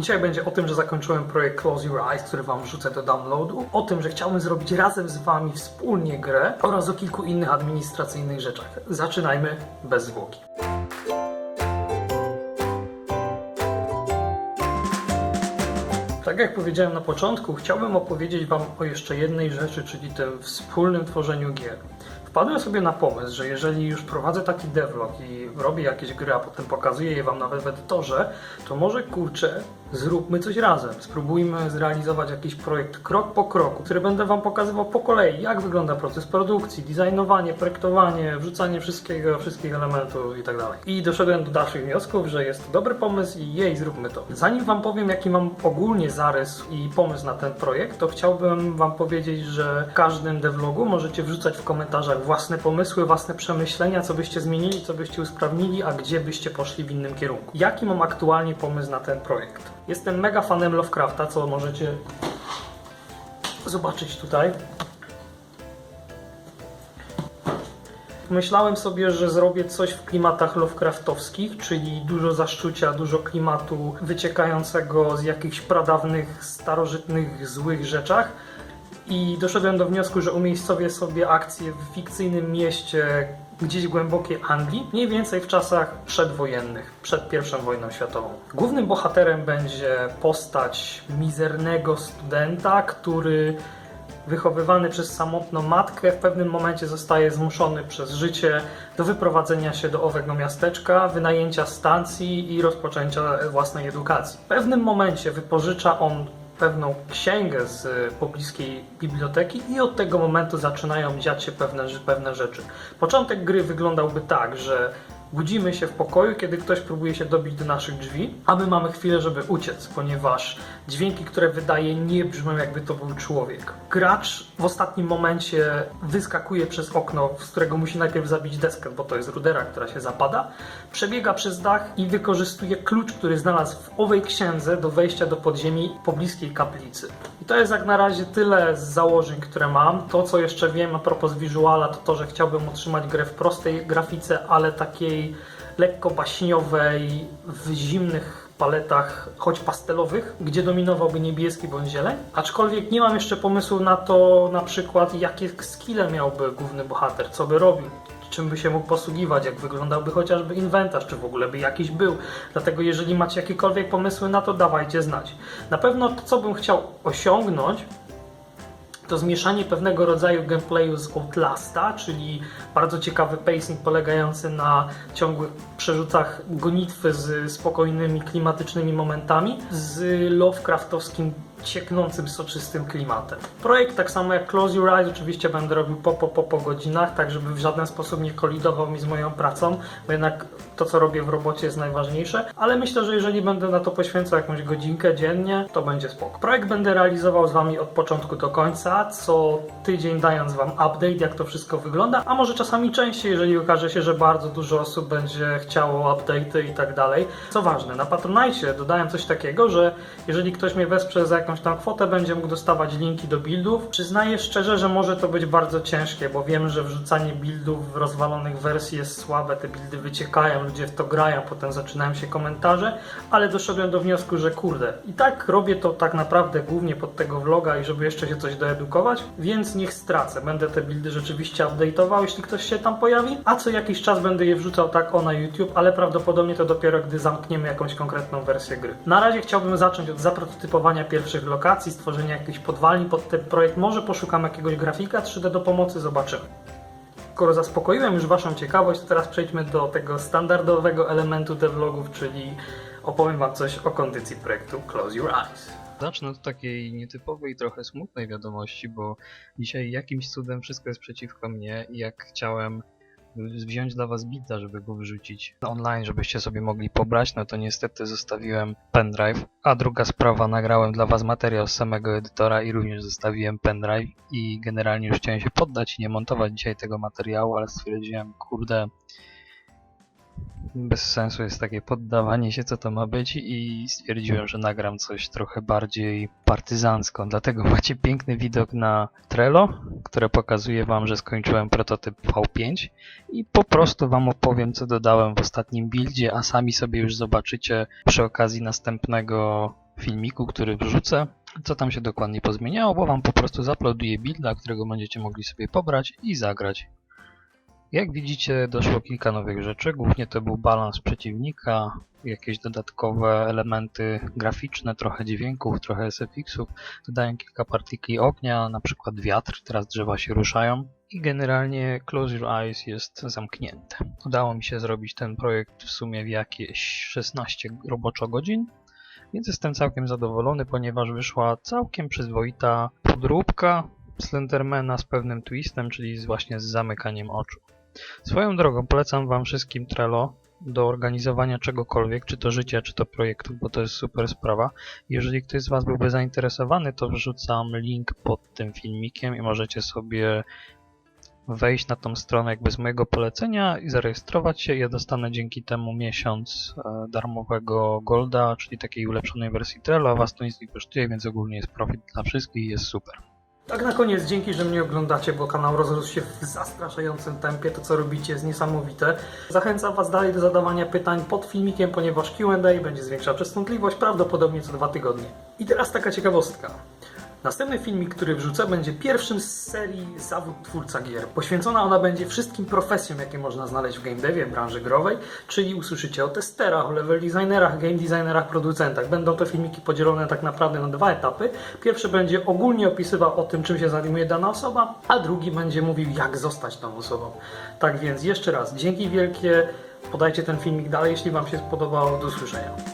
Dzisiaj będzie o tym, że zakończyłem projekt Close Your Eyes, który Wam wrzucę do downloadu, o tym, że chciałbym zrobić razem z Wami wspólnie grę oraz o kilku innych administracyjnych rzeczach. Zaczynajmy bez zwłoki. Tak jak powiedziałem na początku, chciałbym opowiedzieć Wam o jeszcze jednej rzeczy, czyli tym wspólnym tworzeniu gier. Wpadłem sobie na pomysł, że jeżeli już prowadzę taki devlog i robię jakieś gry, a potem pokazuję je Wam nawet w edytorze, to może kurczę, zróbmy coś razem. Spróbujmy zrealizować jakiś projekt krok po kroku, który będę Wam pokazywał po kolei, jak wygląda proces produkcji, designowanie, projektowanie, wrzucanie wszystkiego, wszystkich elementów i tak dalej. I doszedłem do dalszych wniosków, że jest to dobry pomysł i jej, zróbmy to. Zanim Wam powiem, jaki mam ogólnie zarys i pomysł na ten projekt, to chciałbym Wam powiedzieć, że w każdym devlogu możecie wrzucać w komentarzach własne pomysły, własne przemyślenia, co byście zmienili, co byście usprawnili, a gdzie byście poszli w innym kierunku. Jaki mam aktualnie pomysł na ten projekt? Jestem mega fanem Lovecrafta, co możecie zobaczyć tutaj. Myślałem sobie, że zrobię coś w klimatach Lovecraftowskich, czyli dużo zaszczucia, dużo klimatu wyciekającego z jakichś pradawnych, starożytnych, złych rzeczach. I doszedłem do wniosku, że umiejscowię sobie akcję w fikcyjnym mieście gdzieś głębokiej Anglii, mniej więcej w czasach przedwojennych, przed I wojną światową. Głównym bohaterem będzie postać mizernego studenta, który wychowywany przez samotną matkę, w pewnym momencie zostaje zmuszony przez życie do wyprowadzenia się do owego miasteczka, wynajęcia stacji i rozpoczęcia własnej edukacji. W pewnym momencie wypożycza on pewną księgę z pobliskiej biblioteki i od tego momentu zaczynają dziać się pewne, pewne rzeczy. Początek gry wyglądał tak, że budzimy się w pokoju, kiedy ktoś próbuje się dobić do naszych drzwi, a my mamy chwilę, żeby uciec, ponieważ dźwięki, które wydaje, nie brzmią jakby to był człowiek. Gracz w ostatnim momencie wyskakuje przez okno, z którego musi najpierw zabić deskę, bo to jest rudera, która się zapada, przebiega przez dach i wykorzystuje klucz, który znalazł w owej księdze do wejścia do podziemi pobliskiej kaplicy. I to jest jak na razie tyle z założeń, które mam. To, co jeszcze wiem a propos wizuala, to to, że chciałbym utrzymać grę w prostej grafice, ale takiej lekko baśniowej, w zimnych paletach, choć pastelowych, gdzie dominowałby niebieski bądź zieleń. Aczkolwiek nie mam jeszcze pomysłu na to, na przykład, jakie skille miałby główny bohater, co by robił czym by się mógł posługiwać, jak wyglądałby chociażby inwentarz, czy w ogóle by jakiś był. Dlatego jeżeli macie jakiekolwiek pomysły na to, dawajcie znać. Na pewno to, co bym chciał osiągnąć, to zmieszanie pewnego rodzaju gameplayu z Outlasta, czyli bardzo ciekawy pacing polegający na ciągłych przerzucach gonitwy z spokojnymi, klimatycznymi momentami, z Lovecraftowskim cieknącym, soczystym klimatem. Projekt, tak samo jak Close Your Eyes, oczywiście będę robił po, po, po, po godzinach, tak żeby w żaden sposób nie kolidował mi z moją pracą, bo jednak to, co robię w robocie jest najważniejsze, ale myślę, że jeżeli będę na to poświęcał jakąś godzinkę dziennie, to będzie spoko. Projekt będę realizował z Wami od początku do końca, co tydzień dając Wam update, jak to wszystko wygląda, a może czasami częściej, jeżeli okaże się, że bardzo dużo osób będzie chciało update'y i tak dalej. Co ważne, na Patronite dodałem coś takiego, że jeżeli ktoś mnie wesprze za jakąś tam kwotę, będzie mógł dostawać linki do buildów. Przyznaję szczerze, że może to być bardzo ciężkie, bo wiem, że wrzucanie buildów w rozwalonych wersji jest słabe, te buildy wyciekają, ludzie w to grają, potem zaczynają się komentarze, ale doszedłem do wniosku, że kurde, i tak robię to tak naprawdę głównie pod tego vloga i żeby jeszcze się coś doedukować, więc niech stracę. Będę te buildy rzeczywiście update'ował, jeśli ktoś się tam pojawi, a co jakiś czas będę je wrzucał tak o na YouTube, ale prawdopodobnie to dopiero gdy zamkniemy jakąś konkretną wersję gry. Na razie chciałbym zacząć od zaprototypowania pierwszych lokacji, stworzenia jakichś podwalin pod ten projekt. Może poszukam jakiegoś grafika 3D do pomocy, zobaczymy. Skoro zaspokoiłem już Waszą ciekawość, to teraz przejdźmy do tego standardowego elementu devlogów, czyli opowiem Wam coś o kondycji projektu Close Your Eyes. Zacznę od takiej nietypowej, trochę smutnej wiadomości, bo dzisiaj jakimś cudem wszystko jest przeciwko mnie i jak chciałem wziąć dla was bita, żeby go wrzucić online, żebyście sobie mogli pobrać, no to niestety zostawiłem pendrive. A druga sprawa, nagrałem dla was materiał z samego edytora i również zostawiłem pendrive i generalnie już chciałem się poddać i nie montować dzisiaj tego materiału, ale stwierdziłem, kurde, bez sensu jest takie poddawanie się, co to ma być i stwierdziłem, że nagram coś trochę bardziej partyzancko. Dlatego macie piękny widok na Trello, które pokazuje wam, że skończyłem prototyp V5 i po prostu wam opowiem, co dodałem w ostatnim buildzie, a sami sobie już zobaczycie przy okazji następnego filmiku, który wrzucę, co tam się dokładnie pozmieniało, bo wam po prostu zaploduję builda, którego będziecie mogli sobie pobrać i zagrać. Jak widzicie, doszło kilka nowych rzeczy. Głównie to był balans przeciwnika, jakieś dodatkowe elementy graficzne, trochę dźwięków, trochę SFX-ów. Dodaję kilka partyki ognia, na przykład wiatr, teraz drzewa się ruszają. I generalnie Close Your Eyes jest zamknięte. Udało mi się zrobić ten projekt w sumie w jakieś 16 roboczo godzin. Więc jestem całkiem zadowolony, ponieważ wyszła całkiem przyzwoita podróbka Slendermana z pewnym twistem, czyli właśnie z zamykaniem oczu. Swoją drogą polecam Wam wszystkim Trello do organizowania czegokolwiek, czy to życia, czy to projektów, bo to jest super sprawa. Jeżeli ktoś z Was byłby zainteresowany, to wrzucam link pod tym filmikiem i możecie sobie wejść na tą stronę jakby z mojego polecenia i zarejestrować się. Ja dostanę dzięki temu miesiąc e, darmowego Golda, czyli takiej ulepszonej wersji Trello, a Was to nic nie kosztuje, więc ogólnie jest profit dla wszystkich i jest super. Tak na koniec, dzięki, że mnie oglądacie, bo kanał rozrósł się w zastraszającym tempie. To, co robicie, jest niesamowite. Zachęcam Was dalej do zadawania pytań pod filmikiem, ponieważ Q&A będzie zwiększał częstotliwość prawdopodobnie co dwa tygodnie. I teraz taka ciekawostka. Następny filmik, który wrzucę, będzie pierwszym z serii Zawód Twórca Gier. Poświęcona ona będzie wszystkim profesjom, jakie można znaleźć w game devie, branży growej, czyli usłyszycie o testerach, o level designerach, game designerach, producentach. Będą to filmiki podzielone tak naprawdę na dwa etapy. Pierwszy będzie ogólnie opisywał o tym, czym się zajmuje dana osoba, a drugi będzie mówił, jak zostać tą osobą. Tak więc jeszcze raz, dzięki wielkie, podajcie ten filmik dalej, jeśli Wam się spodobał. Do usłyszenia.